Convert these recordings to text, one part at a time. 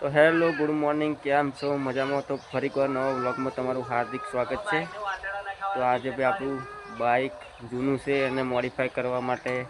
તો hello, good morning. કેમ છો? મજામાં? તો ફરી એકવાર નવા બ્લોગમાં તમારું હાર્દિક સ્વાગત છે. તો આજે ભાઈ આપણું બાઇક જૂનું છે અને મોડિફાઈ કરવા માટે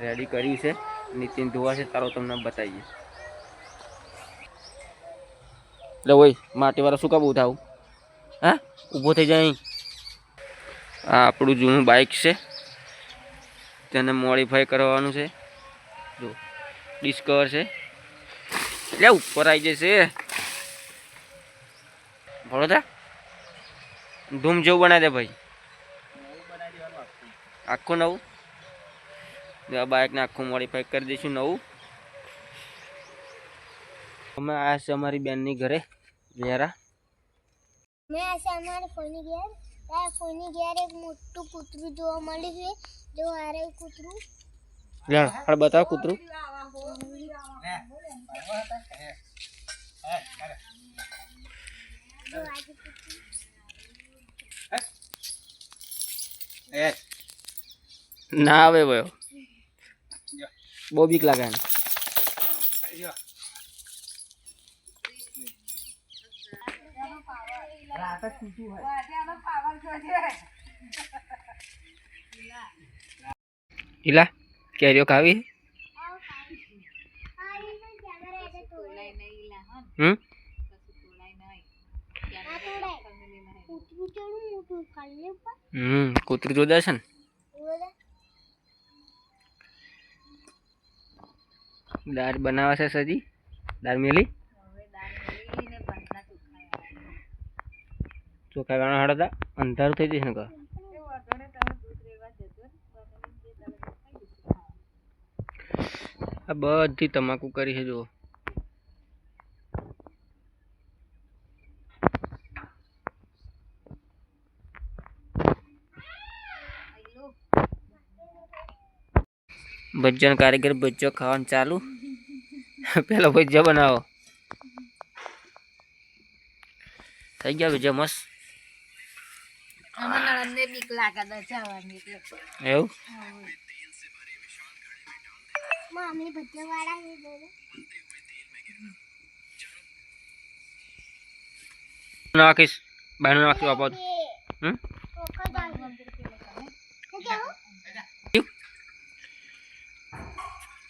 રેડી કર્યું છે. નીતિન ધોવા છે. તારો તમને બતાવીએ. એટલે ઓય, માટીવાળા શું કામ થાવ હા? ઊભો થઈ જાય. આ આપણું જૂનું બાઇક છે. તેને મોડિફાઈ કરવાનું છે. જો ડિસ્કવર છે. એટલે ઉપર આવી જશે. ભણોદરા ધૂમ જેવું બનાવી દે ભાઈ. આખું નવું? આ બાઇકને આખું મોડિફાઈ કરી દઈશું નવું. અમે આ છે અમારી બેનની ઘરે વેરા. મેં અમારા ફોની ઘેર. તારા ફોની ઘેર એક મોટું કૂતરું જોવા મળ્યું છે. જો હારે કૂતરું. લેણ બતાવો કૂતરું. ના આવે ભયો બહુ બીક લાગે એને ઈલા કેરીઓ ખાવી? હમ? હમ કૂતરી જોરદાર છે ને? દાળ બનાવે છે સજી? દાળ મેલી? ચોખા ગાણા તા અંધારું થઈ જશે ને કહો આ બધી તમાકુ કરી છે જુઓ. ભજન કારીગર ભજ્જો ખાવાનું ચાલુ. પેલો ભજ્જો બનાવો. થઈ ગયા ભજ્જો મસ્ત. એવું? છે બોલો નાખીશ. આપો હમ?